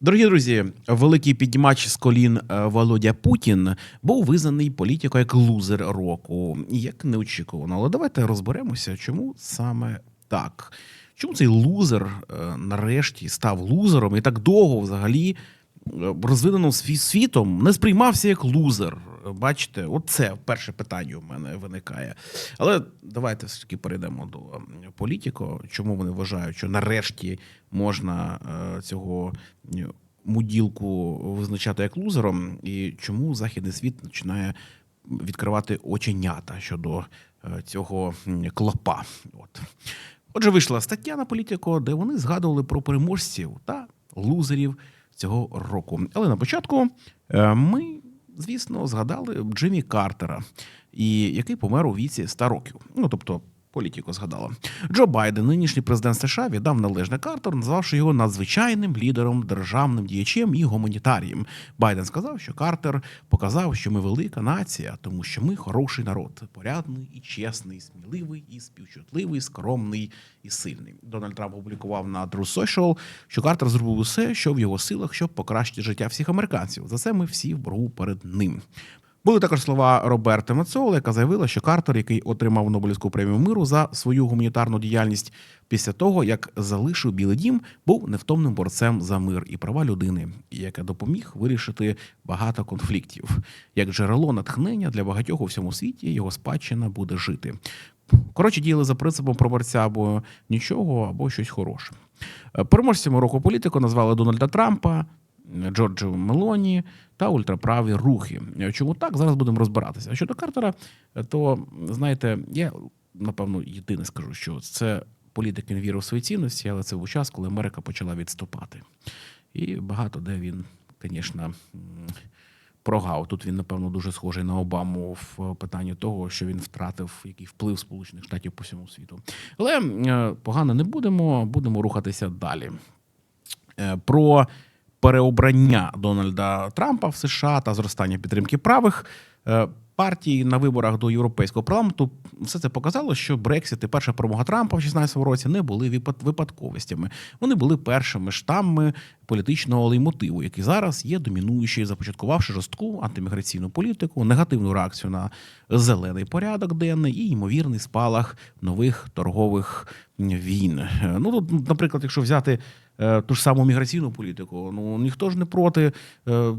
Дорогі друзі, великий піднімач з колін е, Володя Путін був визнаний політикою як лузер року. Як неочікувано. Але давайте розберемося, чому саме так. Чому цей лузер е, нарешті став лузером і так довго взагалі е, розвиненим світом не сприймався як лузер. Бачите, от це перше питання у мене виникає. Але давайте все таки перейдемо до політико. Чому вони вважають, що нарешті можна е, цього муділку визначати як лузером, і чому західний світ починає відкривати оченята щодо е, цього клопа? От. Отже, вийшла стаття на політико, де вони згадували про переможців та лузерів цього року. Але на початку е, ми, звісно, згадали Джиммі Картера, і який помер у віці 100 років. Ну тобто. Політико згадала. Джо Байден, нинішній президент США, віддав належне Картеру, назвавши його надзвичайним лідером, державним діячем і гуманітарієм. Байден сказав, що Картер показав, що ми велика нація, тому що ми хороший народ, порядний і чесний, сміливий і співчутливий, скромний і сильний. Дональд Трамп опублікував на True Social, що Картер зробив усе, що в його силах, щоб покращити життя всіх американців. За це ми всі в боргу перед ним. Були також слова Роберта Мецола, яка заявила, що Картер, який отримав Нобелівську премію миру за свою гуманітарну діяльність після того, як залишив Білий Дім, був невтомним борцем за мир і права людини, і яке допоміг вирішити багато конфліктів. Як джерело натхнення для багатьох у всьому світі його спадщина буде жити. Коротше, діяли за принципом про борця або нічого, або щось хороше. Е, Переможцями року політику назвали Дональда Трампа, Джорджу Мелоні та ультраправі рухи. Чому так? Зараз будемо розбиратися. А щодо Картера, то знаєте, я напевно єдине скажу, що це політик він вірив в свої цінності, але це був час, коли Америка почала відступати. І багато де він, звісно, прогав. Тут він, напевно, дуже схожий на Обаму в питанні того, що він втратив який вплив Сполучених Штатів по всьому світу. Але е, погано не будемо, будемо рухатися далі. Е, Про переобрання Дональда Трампа в США та зростання підтримки правих е, партій на виборах до європейського парламенту все це показало, що Брексит і перша перемога Трампа в 16 році не були випад- випадковостями. Вони були першими штамми політичного леймотиву, який зараз є домінуючий, започаткувавши жорстку антиміграційну політику, негативну реакцію на зелений порядок денний і ймовірний спалах нових торгових війн. Е, Ну тут, наприклад, якщо взяти ту ж саму міграційну політику, ну ніхто ж не проти. е,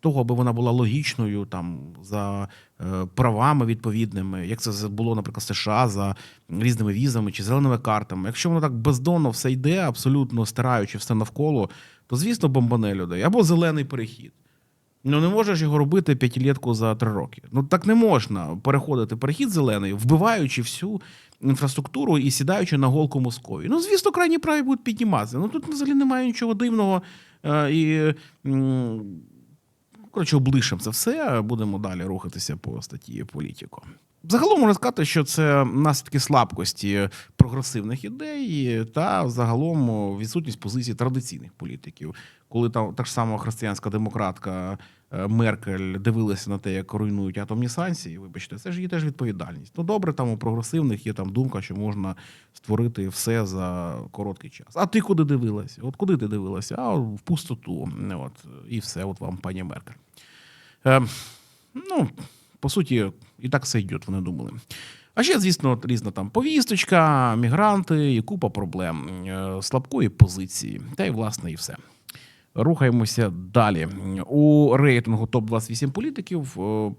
того, аби вона була логічною там за е, правами відповідними, як це було, наприклад, США за різними візами чи зеленими картами. Якщо воно так бездонно все йде, абсолютно стираючи все навколо, то звісно бомбане людей або зелений перехід. Ну не можеш його робити п'ятилітку за три роки. Ну так не можна переходити перехід зелений, вбиваючи всю інфраструктуру і сідаючи на голку Московії. Ну, звісно, крайні праві будуть підніматися. Ну тут взагалі немає нічого дивного. Е, і коротше, облишимо це все. Будемо далі рухатися по статті політико. Загалом можна сказати, що це наслідки слабкості прогресивних ідей та загалом відсутність позицій традиційних політиків. Коли там та ж сама християнська демократка е, Меркель дивилася на те, як руйнують атомні санкції, вибачте, це ж її теж відповідальність. Ну добре, там у прогресивних є там думка, що можна створити все за короткий час. А ти куди дивилася? От куди ти дивилася? А в пустоту. От і все, от вам, пані Меркель. Е, ну, по суті, і так все йде, вони думали. А ще, звісно, різна там повісточка, мігранти і купа проблем, е, слабкої позиції, та й власне і все. Рухаємося далі. У рейтингу топ 28 політиків Політіко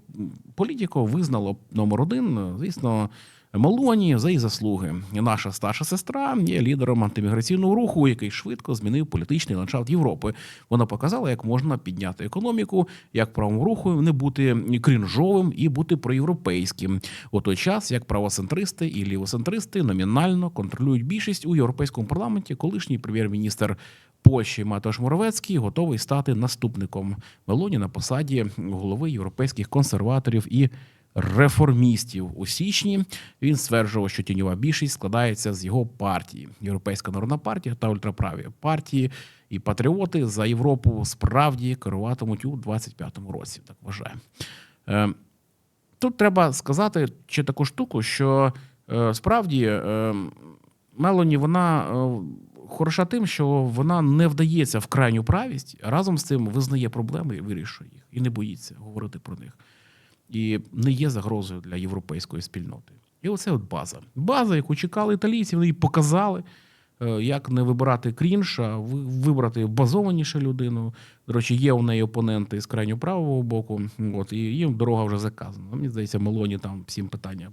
політико визнало номер один, е, звісно, Мелоні за її заслуги. Наша старша сестра є лідером антиміграційного руху, який швидко змінив політичний ландшафт Європи. Вона показала, як можна підняти економіку, як правому руху не бути крінжовим і бути проєвропейським. У той час як правоцентристи і лівоцентристи номінально контролюють більшість у європейському парламенті, колишній прем'єр-міністр. Польщі Матош Моровецький готовий стати наступником Мелоні на посаді голови європейських консерваторів і реформістів у січні. Він стверджував, що тіньова більшість складається з його партії: Європейська народна партія та ультраправі партії. І патріоти за Європу справді керуватимуть у 25-му році. Так вважає. Е, Тут треба сказати ще таку штуку, що е, справді е, Мелоні вона хороша тим, що вона не вдається в крайню правість, а разом з цим визнає проблеми і вирішує їх, і не боїться говорити про них. І не є загрозою для європейської спільноти. І оце от база. База, яку чекали італійці, вони її показали, е, як не вибирати крінж, а ви- вибрати базованіше людину. До речі, є у неї опоненти з крайньо правого боку. От, і їм дорога вже заказана. Мені здається, Мелоні там всім питання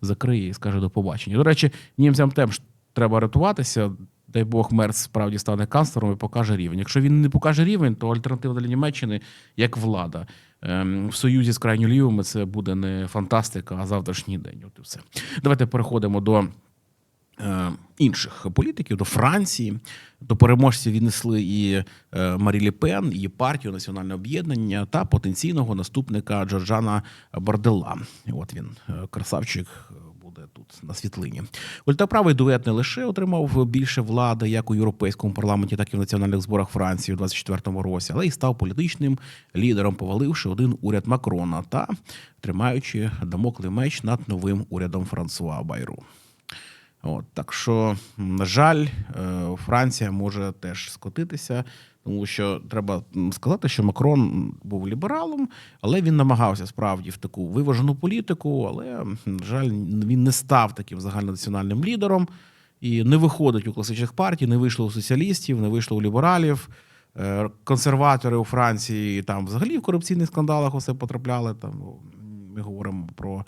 закриє і скаже до побачення. До речі, німцям теж треба рятуватися. Дай Бог, Мерц справді стане канцлером і покаже рівень. Якщо він не покаже рівень, то альтернатива для Німеччини як влада. Ем, В союзі з крайньо лівими це буде не фантастика, а завтрашній день. От і все. Давайте переходимо до е, інших політиків, до Франції. До переможців віднесли і е, Марі Лі Пен, і партію Національне об'єднання та потенційного наступника Джорджана Бардела. От він, е, красавчик, тут на світлині. Ультраправий дует не лише отримав більше влади як у європейському парламенті, так і в національних зборах Франції у 24-му році, але й став політичним лідером, поваливши один уряд Макрона та тримаючи дамоклий меч над новим урядом Франсуа Байру. От, так що, на жаль, е, Франція може теж скотитися, тому що треба сказати, що Макрон був лібералом, але він намагався справді в таку виважену політику, але, на жаль, він не став таким загальнонаціональним лідером і не виходить у класичних партій, не вийшло у соціалістів, не вийшло у лібералів. Е, Консерватори у Франції там взагалі в корупційних скандалах усе потрапляли. Там ми говоримо про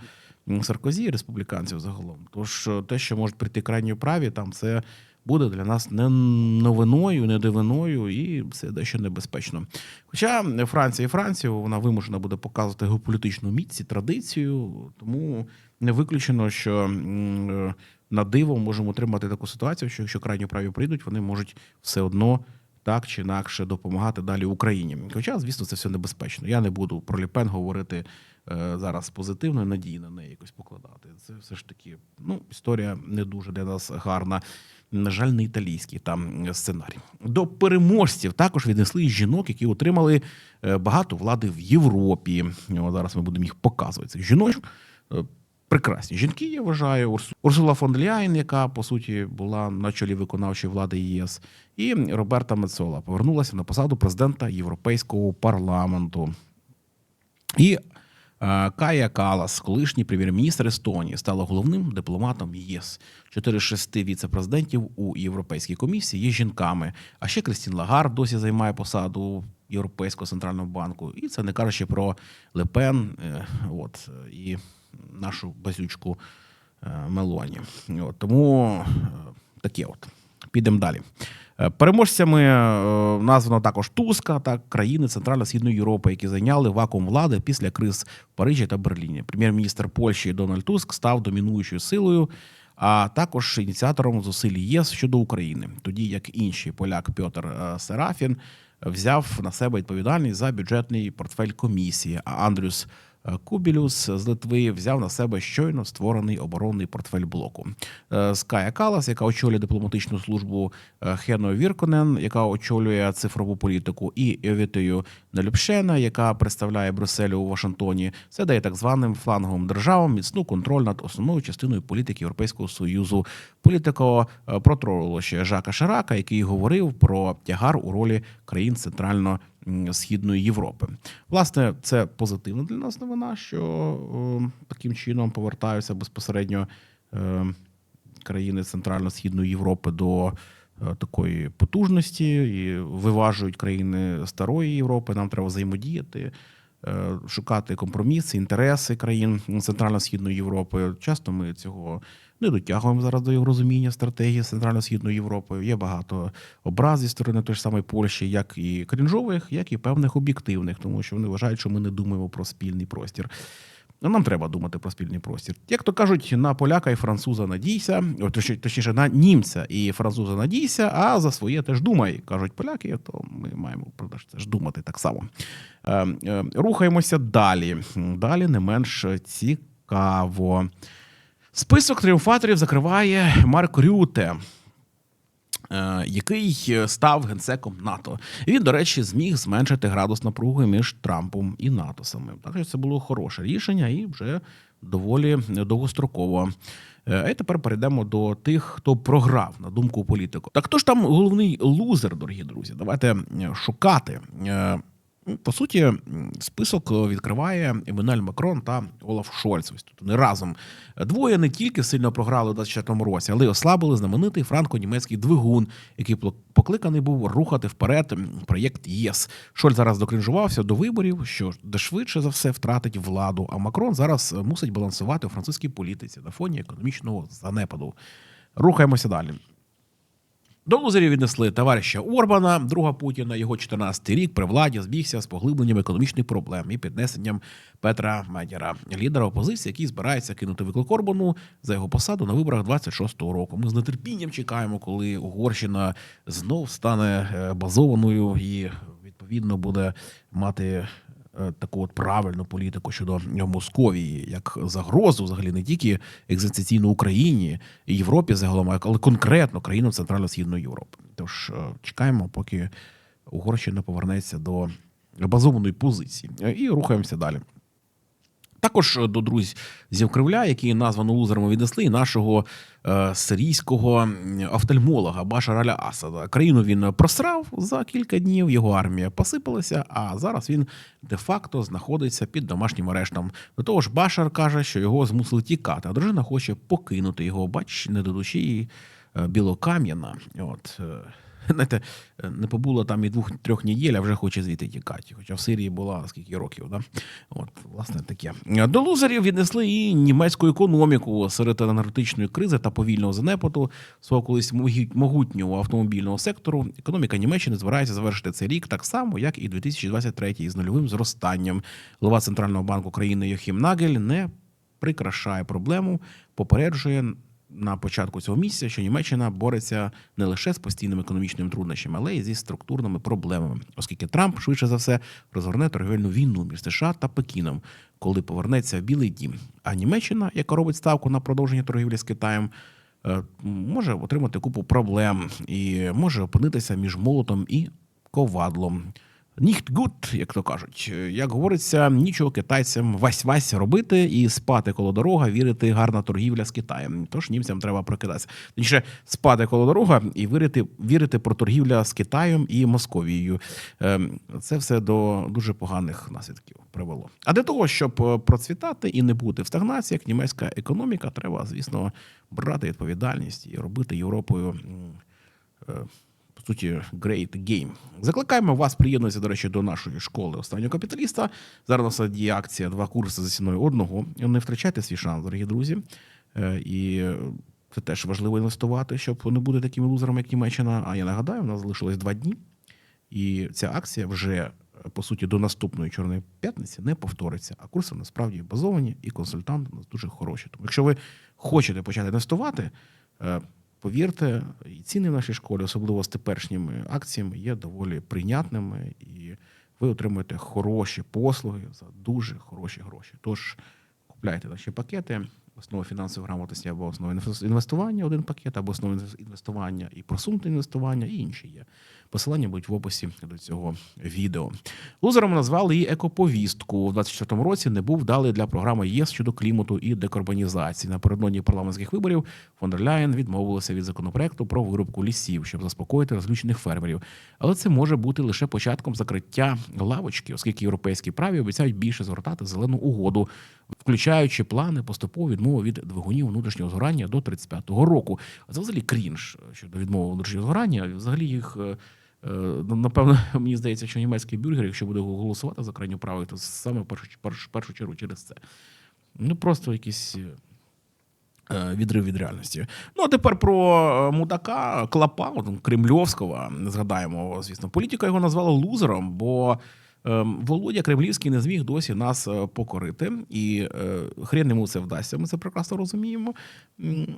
Саркозі, республіканців загалом. Тож е, те, що можуть прийти крайньо праві, там це буде для нас не новиною, не дивиною, і це дещо небезпечно. Хоча Франція і Франція вона вимушена буде показувати геополітичну міць і традицію, тому не виключено, що на диво можемо отримати таку ситуацію, що якщо крайньо праві прийдуть, вони можуть все одно. Так чи інакше допомагати далі Україні. Хоча, звісно, це все небезпечно. Я не буду про Ліпен говорити зараз позитивно і надії на неї якось покладати. Це все ж таки ну, історія не дуже для нас гарна. На жаль, не італійський там сценарій. До переможців також віднесли жінок, які отримали е, багато влади в Європі. О, зараз ми будемо їх показувати. Цих жіночок. Е, Прекрасні жінки, я вважаю. Урсу- Урсула фон Ляєн, яка по суті була на чолі виконавчої влади ЄС, і Роберта Мецола повернулася на посаду президента Європейського парламенту. І е, Кая Калас, колишній прем'єр-міністр Естонії, стала головним дипломатом ЄС. Чотири шести віце-президентів у Європейській комісії є жінками. А ще Кристін Лагард досі займає посаду Європейського центрального банку. І це не кажучи про Лепен, е, от і нашу базючку е, Мелоні. От, тому е, таке от. Підемо далі. Е, Переможцями е, названо також Туска та країни Центрально-Східної Європи, які зайняли вакуум влади після криз в Парижі та Берліні. Прем'єр-міністр Польщі Дональд Туск став домінуючою силою, а також ініціатором зусиль ЄС щодо України, тоді як інший поляк Пьотр е, Серафін взяв на себе відповідальність за бюджетний портфель комісії. А Андрюс Кубілюс з Литви взяв на себе щойно створений оборонний портфель блоку. Е, Ская Калас, яка очолює дипломатичну службу е, Хено Вірконен, яка очолює цифрову політику, і Евітою Нелюбшена, яка представляє Брюссель у Вашингтоні. Це дає так званим фланговим державам міцну контроль над основною частиною політики Європейського союзу. Політико е, протролило ще Жака Ширака, який говорив про тягар у ролі країн центрально східної Європи. Власне, це позитивна для нас новина, що таким чином повертаються безпосередньо е, країни Центрально-Східної Європи до е, такої потужності і виважують країни старої Європи. Нам треба взаємодіяти. е, Шукати компроміси, інтереси країн Центрально-Східної Європи. Часто ми цього не дотягуємо зараз до його розуміння стратегії Центрально-Східної Європи. Є багато образ зі сторони тої ж самої Польщі, як і крінжових, як і певних об'єктивних, тому що вони вважають, що ми не думаємо про спільний простір. Ну, Нам треба думати про спільний простір. Як то кажуть, на поляка і француза надійся, точніше, на німця і француза надійся, а за своє теж думай, кажуть поляки, то ми маємо правда, теж думати так само. Е, е, рухаємося далі. Далі не менш цікаво. Список тріумфаторів закриває Марк Рюте. е, Який став генсеком НАТО, і він, до речі, зміг зменшити градус напруги між Трампом і НАТО самим. Так що це було хороше рішення, і вже доволі довгостроково. Е, А тепер перейдемо до тих, хто програв на думку політику. Так хто ж там головний лузер, дорогі друзі? Давайте е, шукати. Е, По суті, список відкриває Еммануель Макрон та Олаф Шольц. Ось тут вони разом. Двоє не тільки сильно програли у 24 році, але й ослабили знаменитий франко-німецький двигун, який покликаний був рухати вперед проєкт ЄС. Шольц зараз докринжувався до виборів, що де швидше за все втратить владу. А Макрон зараз мусить балансувати у французькій політиці на фоні економічного занепаду. Рухаємося далі. До лузерів віднесли товариша Орбана, друга Путіна. Його 14-й рік при владі збігся з поглибленням економічних проблем і піднесенням Петра Медяра, лідера опозиції, який збирається кинути виклик Орбану за його посаду на виборах 26-го року. Ми з нетерпінням чекаємо, коли Угорщина знов стане е, базованою і відповідно буде мати таку от правильну політику щодо Московії, як загрозу, взагалі не тільки екзистенційно Україні і Європі загалом, але конкретно країнам Центрально-Східної Європи. Тож е, чекаємо, поки Угорщина повернеться до базованої позиції. Е, І рухаємося далі. Також е, до друзів Кремля, які названо лузерами віднесли, і нашого е, сирійського офтальмолога Башара Аля Асада. Країну він просрав за кілька днів, його армія посипалася, а зараз він де-факто знаходиться під домашнім арештом. До того ж, Башар каже, що його змусили тікати, а дружина хоче покинути його. Бач, не до душі е, білокам'яна. От. Е, Знаєте, не побула там і двох-трьох неділь, а вже хоче звідти тікати. Хоча в Сирії була скільки років, да? От, власне, таке. До лузерів віднесли і німецьку економіку серед енергетичної кризи та повільного занепаду свого колись могутнього автомобільного сектору. Економіка Німеччини збирається завершити цей рік так само, як і 2023 із нульовим зростанням. Голова центрального банку країни Йохім Нагель не прикрашає проблему, попереджує на початку цього місяця, що Німеччина бореться не лише з постійними економічними труднощами, але й зі структурними проблемами, оскільки Трамп швидше за все розгорне торгівельну війну між США та Пекіном, коли повернеться в Білий Дім. А Німеччина, яка робить ставку на продовження торгівлі з Китаєм, е, може отримати купу проблем і може опинитися між молотом і ковадлом. Ніхт гуд, як то кажуть, як говориться, нічого китайцям вась-вась робити і спати коло дорога, вірити гарна торгівля з Китаєм. Тож німцям треба прокидатися. Точніше, спати коло дорога і вірити, вірити про торгівля з Китаєм і Московією. Ем, Це все до дуже поганих наслідків привело. А для того, щоб е, процвітати і не бути в стагнації, як німецька економіка, треба, звісно, брати відповідальність і робити Європою. Суті, Great Game. Закликаємо вас приєднуватися, до речі, до нашої школи останнього капіталіста. Зараз у нас діє акція два курси за ціною одного. Не втрачайте свій шанс, дорогі друзі. Е, І це теж важливо інвестувати, щоб не бути такими лузерами, як Німеччина. А я нагадаю, у нас залишилось два дні, і ця акція вже по суті до наступної чорної п'ятниці не повториться. А курси насправді базовані, і консультанти у нас дуже хороші. Тому, якщо ви хочете почати інвестувати, е, повірте, і ціни в нашій школі, особливо з теперішніми акціями, є доволі прийнятними, і ви отримуєте хороші послуги за дуже хороші гроші. Тож купляйте наші пакети. Основа фінансової грамотності або основа інвестування, один пакет, або основа інвестування і просунуте інвестування, і інші є. Посилання будуть в описі до цього відео. Лузером назвали і екоповістку. У 2024 році не був вдалий для програми ЄС щодо клімату і декарбонізації. Напередодні парламентських виборів фон Ляєн відмовилася від законопроекту про вирубку лісів, щоб заспокоїти розлючених фермерів. Але це може бути лише початком закриття лавочки, оскільки європейські праві обіцяють більше згортати зелену угоду, включаючи плани поступово відмови від двигунів внутрішнього згорання до 35-го року. А це взагалі крінж щодо відмови внутрішнього згорання. Взагалі їх. е, е, ну, Напевно, мені здається, що німецький бюргер, якщо буде голосувати за крайню праву, то саме в першу, першу, першу чергу через це. Ну просто якісь е, відрив від реальності. Ну а тепер про е, мудака Клапа, Кремльовського. Згадаємо, звісно, політика його назвала лузером, бо. Ем, Володя Кремлівський не зміг досі нас е, покорити, і е, хрен йому це вдасться. Ми це прекрасно розуміємо.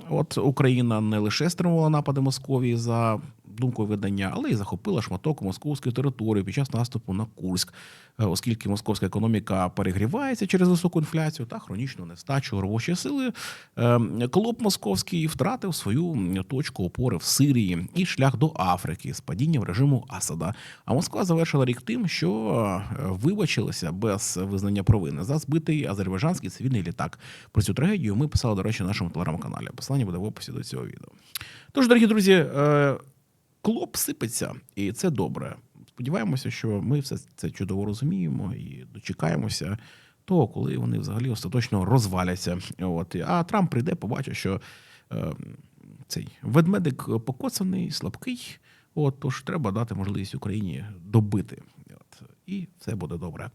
От Україна не лише стримувала напади Московії за думкою видання, але й захопила шматок московської території під час наступу на Курськ, е, оскільки московська економіка перегрівається через високу інфляцію та хронічну нестачу робочої сили. е, Клуб московський втратив свою точку опори в Сирії і шлях до Африки з падінням режиму Асада. А Москва завершила рік тим, що е, вибачилася без визнання провини за збитий азербайджанський цивільний літак. Про цю трагедію ми писали, до речі, на нашому телеграм-каналі. Посилання буде в описі до цього відео. Тож, дорогі друзі, клоп сипеться, і це добре. Сподіваємося, що ми все це чудово розуміємо і дочекаємося того, коли вони взагалі остаточно розваляться. От. А Трамп прийде, побачить, що е, цей ведмедик покоцаний, слабкий. От, тож треба дати можливість Україні добити. От, і все буде добре.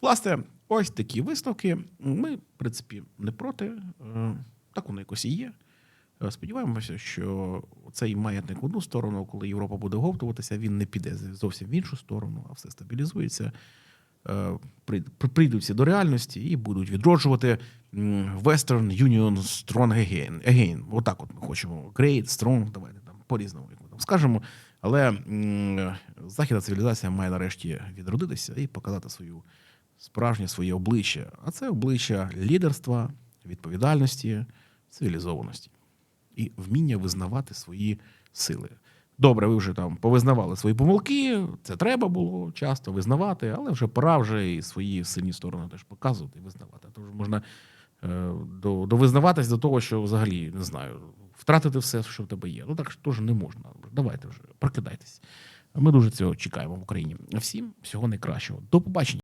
Власне, ось такі висновки. Ми, в принципі, не проти. Е, Так воно якось і є. Е, Сподіваємося, що цей маятник в одну сторону, коли Європа буде оговтуватися, він не піде зовсім в іншу сторону, а все стабілізується. Е, Прийдуть всі до реальності і будуть відроджувати Western Union Strong Again. Again. Отак от ми хочемо. Great, strong, давайте там по-різному, як ми там скажемо. Але західна цивілізація має нарешті відродитися і показати свою справжнє своє обличчя. А це обличчя лідерства, відповідальності, цивілізованості і вміння визнавати свої сили. Добре, ви вже там повизнавали свої помилки, це треба було часто визнавати, але вже пора вже і свої сильні сторони теж показувати і визнавати. Тож можна е, до, довизнаватись до того, що взагалі не знаю, втратити все, що в тебе є. Ну так теж не можна. Давайте вже прокидайтесь. Ми дуже цього чекаємо в Україні. Всім всього найкращого. До побачення.